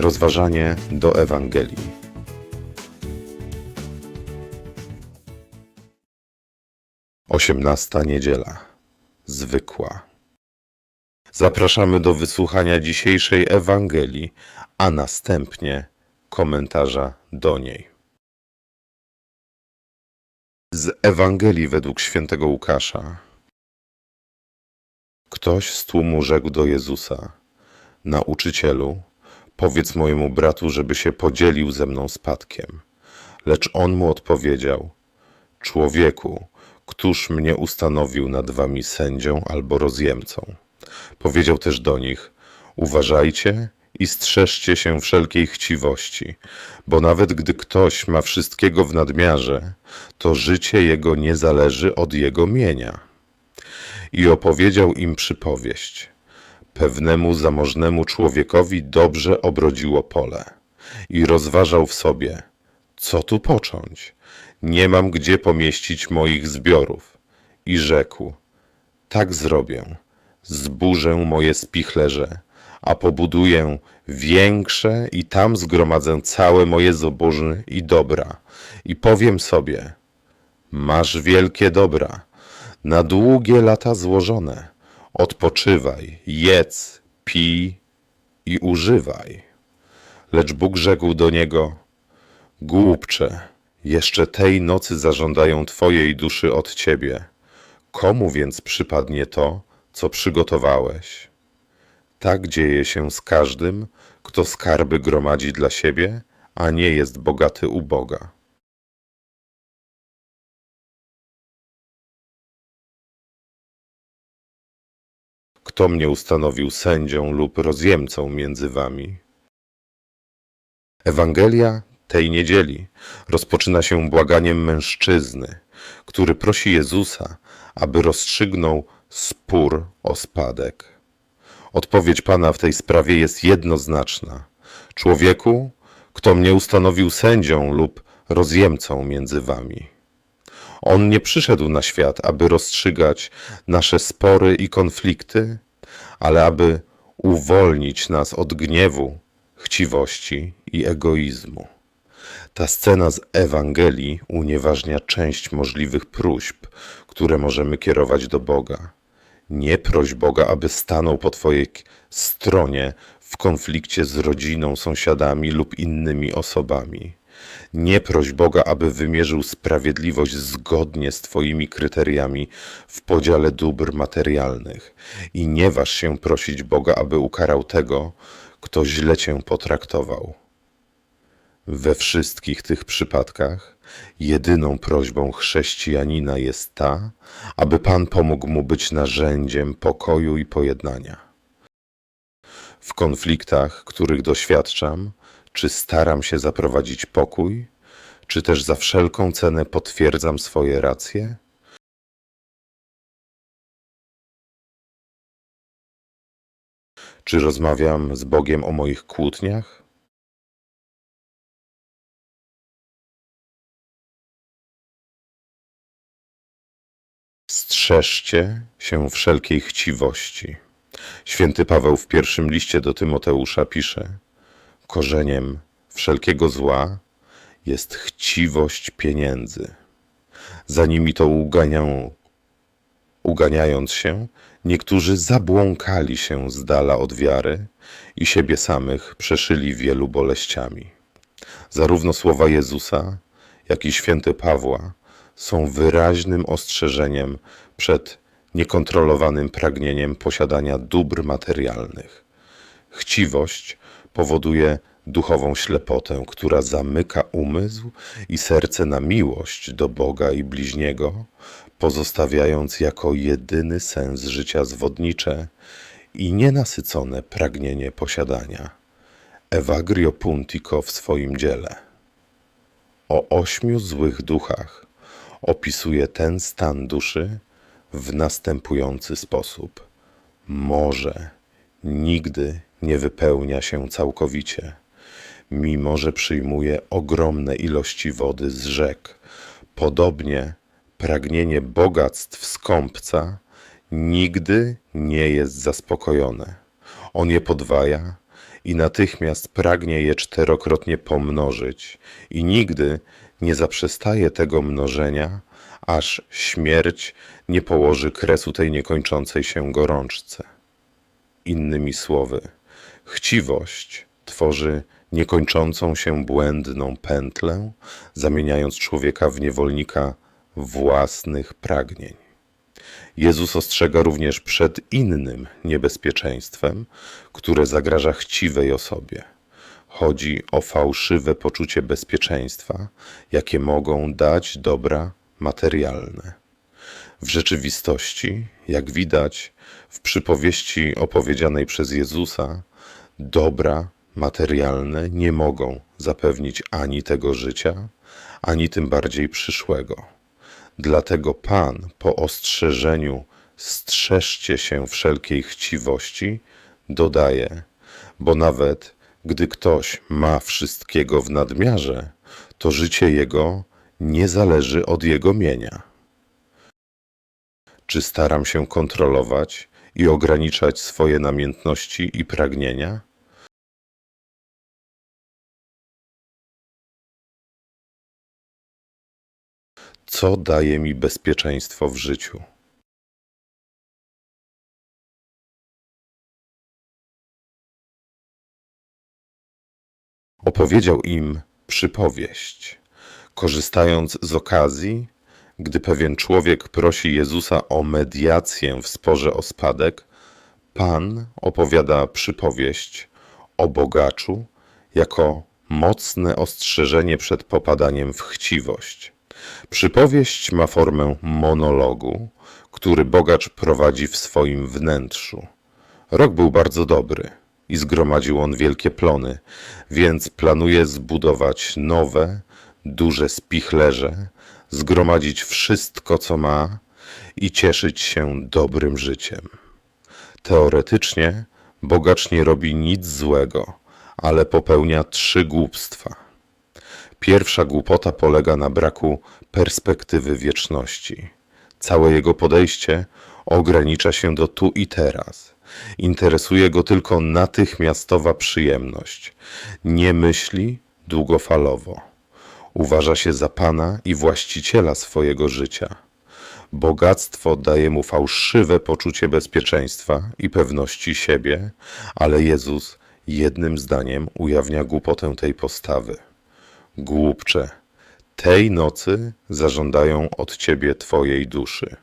Rozważanie do Ewangelii. Osiemnasta niedziela. Zwykła. Zapraszamy do wysłuchania dzisiejszej Ewangelii, a następnie komentarza do niej. Z Ewangelii według świętego Łukasza. Ktoś z tłumu rzekł do Jezusa: Nauczycielu, powiedz mojemu bratu, żeby się podzielił ze mną spadkiem. Lecz on mu odpowiedział: Człowieku, któż mnie ustanowił nad wami sędzią albo rozjemcą? Powiedział też do nich: Uważajcie i strzeżcie się wszelkiej chciwości, bo nawet gdy ktoś ma wszystkiego w nadmiarze, to życie jego nie zależy od jego mienia. I opowiedział im przypowieść. Pewnemu zamożnemu człowiekowi dobrze obrodziło pole i rozważał w sobie, co tu począć? Nie mam gdzie pomieścić moich zbiorów. I rzekł, tak zrobię, zburzę moje spichlerze, a pobuduję większe i tam zgromadzę całe moje zboże i dobra. I powiem sobie, masz wielkie dobra, na długie lata złożone. Odpoczywaj, jedz, pij i używaj. Lecz Bóg rzekł do niego, Głupcze, jeszcze tej nocy zażądają Twojej duszy od Ciebie. Komu więc przypadnie to, co przygotowałeś? Tak dzieje się z każdym, kto skarby gromadzi dla siebie, a nie jest bogaty u Boga. Kto mnie ustanowił sędzią lub rozjemcą między wami? Ewangelia tej niedzieli rozpoczyna się błaganiem mężczyzny, który prosi Jezusa, aby rozstrzygnął spór o spadek. Odpowiedź Pana w tej sprawie jest jednoznaczna. Człowieku, kto mnie ustanowił sędzią lub rozjemcą między wami. On nie przyszedł na świat, aby rozstrzygać nasze spory i konflikty, ale aby uwolnić nas od gniewu, chciwości i egoizmu. Ta scena z Ewangelii unieważnia część możliwych próśb, które możemy kierować do Boga. Nie proś Boga, aby stanął po Twojej stronie w konflikcie z rodziną, sąsiadami lub innymi osobami. Nie proś Boga, aby wymierzył sprawiedliwość zgodnie z Twoimi kryteriami w podziale dóbr materialnych. I nie waż się prosić Boga, aby ukarał tego, kto źle Cię potraktował. We wszystkich tych przypadkach jedyną prośbą chrześcijanina jest ta, aby Pan pomógł mu być narzędziem pokoju i pojednania. W konfliktach, których doświadczam, czy staram się zaprowadzić pokój, czy też za wszelką cenę potwierdzam swoje racje? Czy rozmawiam z Bogiem o moich kłótniach? Strzeżcie się wszelkiej chciwości. Święty Paweł w pierwszym liście do Tymoteusza pisze: Korzeniem wszelkiego zła jest chciwość pieniędzy. Za nimi to uganiając się, niektórzy zabłąkali się z dala od wiary i siebie samych przeszyli wielu boleściami. Zarówno słowa Jezusa, jak i święty Pawła są wyraźnym ostrzeżeniem przed niekontrolowanym pragnieniem posiadania dóbr materialnych. Chciwość powoduje duchową ślepotę, która zamyka umysł i serce na miłość do Boga i bliźniego, pozostawiając jako jedyny sens życia zwodnicze i nienasycone pragnienie posiadania. Evagrio Puntico w swoim dziele. O ośmiu złych duchach opisuje ten stan duszy w następujący sposób. Morze nigdy nie wypełnia się całkowicie, mimo że przyjmuje ogromne ilości wody z rzek. Podobnie pragnienie bogactw skąpca nigdy nie jest zaspokojone. On je podwaja i natychmiast pragnie je czterokrotnie pomnożyć i nigdy nie zaprzestaje tego mnożenia, aż śmierć nie położy kresu tej niekończącej się gorączce. Innymi słowy, chciwość tworzy niekończącą się błędną pętlę, zamieniając człowieka w niewolnika własnych pragnień. Jezus ostrzega również przed innym niebezpieczeństwem, które zagraża chciwej osobie. Chodzi o fałszywe poczucie bezpieczeństwa, jakie mogą dać dobra materialne. W rzeczywistości, jak widać w przypowieści opowiedzianej przez Jezusa, dobra materialne nie mogą zapewnić ani tego życia, ani tym bardziej przyszłego. Dlatego Pan po ostrzeżeniu strzeżcie się wszelkiej chciwości, dodaje, bo nawet gdy ktoś ma wszystkiego w nadmiarze, to życie jego nie zależy od jego mienia. Czy staram się kontrolować i ograniczać swoje namiętności i pragnienia? Co daje mi bezpieczeństwo w życiu? Opowiedział im przypowieść, korzystając z okazji, gdy pewien człowiek prosi Jezusa o mediację w sporze o spadek, Pan opowiada przypowieść o bogaczu jako mocne ostrzeżenie przed popadaniem w chciwość. Przypowieść ma formę monologu, który bogacz prowadzi w swoim wnętrzu. Rok był bardzo dobry i zgromadził on wielkie plony, więc planuje zbudować nowe, duże spichlerze, zgromadzić wszystko, co ma i cieszyć się dobrym życiem. Teoretycznie bogacz nie robi nic złego, ale popełnia trzy głupstwa. Pierwsza głupota polega na braku perspektywy wieczności. Całe jego podejście ogranicza się do tu i teraz. Interesuje go tylko natychmiastowa przyjemność. Nie myśli długofalowo. Uważa się za pana i właściciela swojego życia. Bogactwo daje mu fałszywe poczucie bezpieczeństwa i pewności siebie, ale Jezus jednym zdaniem ujawnia głupotę tej postawy. Głupcze, tej nocy zażądają od ciebie twojej duszy.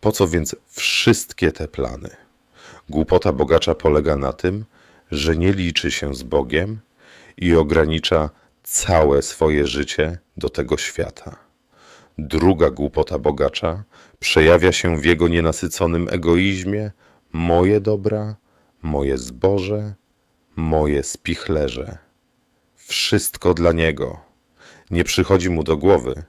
Po co więc wszystkie te plany? Głupota bogacza polega na tym, że nie liczy się z Bogiem i ogranicza całe swoje życie do tego świata. Druga głupota bogacza przejawia się w jego nienasyconym egoizmie: moje dobra, moje zboże, moje spichlerze. Wszystko dla niego. Nie przychodzi mu do głowy,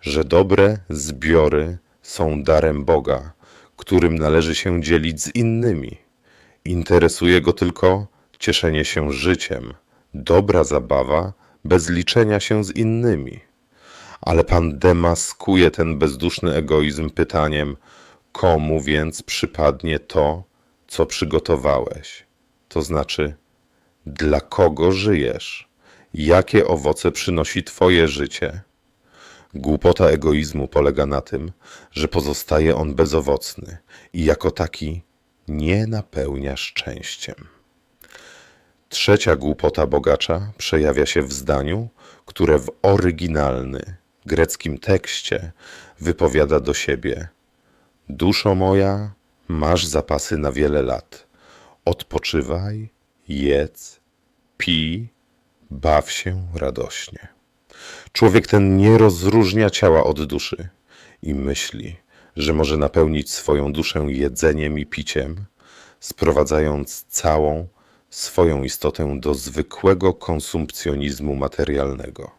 że dobre zbiory są darem Boga, którym należy się dzielić z innymi. Interesuje go tylko cieszenie się życiem, dobra zabawa bez liczenia się z innymi. Ale pan demaskuje ten bezduszny egoizm pytaniem: komu więc przypadnie to, co przygotowałeś? To znaczy, dla kogo żyjesz? Jakie owoce przynosi Twoje życie? Głupota egoizmu polega na tym, że pozostaje on bezowocny i jako taki nie napełnia szczęściem. Trzecia głupota bogacza przejawia się w zdaniu, które w oryginalny greckim tekście wypowiada do siebie: Duszo moja, masz zapasy na wiele lat. Odpoczywaj, jedz, pij, baw się radośnie. Człowiek ten nie rozróżnia ciała od duszy i myśli, że może napełnić swoją duszę jedzeniem i piciem, sprowadzając całą swoją istotę do zwykłego konsumpcjonizmu materialnego.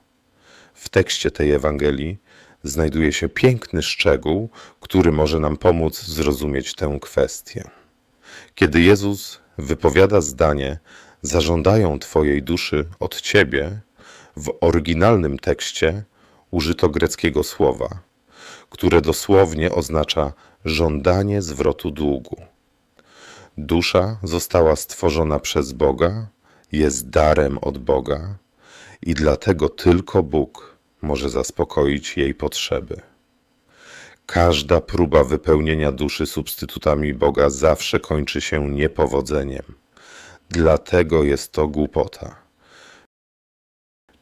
W tekście tej Ewangelii znajduje się piękny szczegół, który może nam pomóc zrozumieć tę kwestię. Kiedy Jezus wypowiada zdanie: Zażądają Twojej duszy od Ciebie, w oryginalnym tekście użyto greckiego słowa, które dosłownie oznacza żądanie zwrotu długu. Dusza została stworzona przez Boga jest darem od Boga i dlatego tylko Bóg może zaspokoić jej potrzeby. Każda próba wypełnienia duszy substytutami Boga zawsze kończy się niepowodzeniem. Dlatego jest to głupota.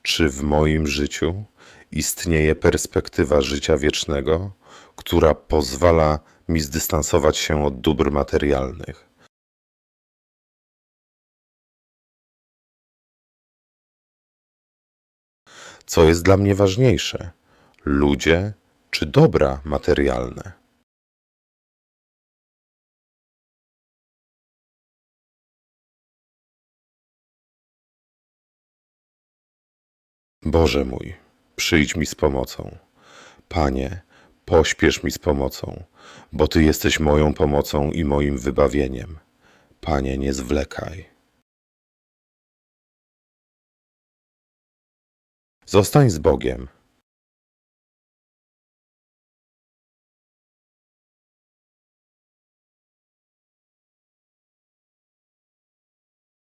Czy w moim życiu istnieje perspektywa życia wiecznego, która pozwala mi zdystansować się od dóbr materialnych? Co jest dla mnie ważniejsze? Ludzie czy dobra materialne? Boże mój, przyjdź mi z pomocą. Panie, pośpiesz mi z pomocą, bo Ty jesteś moją pomocą i moim wybawieniem. Panie, nie zwlekaj. Zostań z Bogiem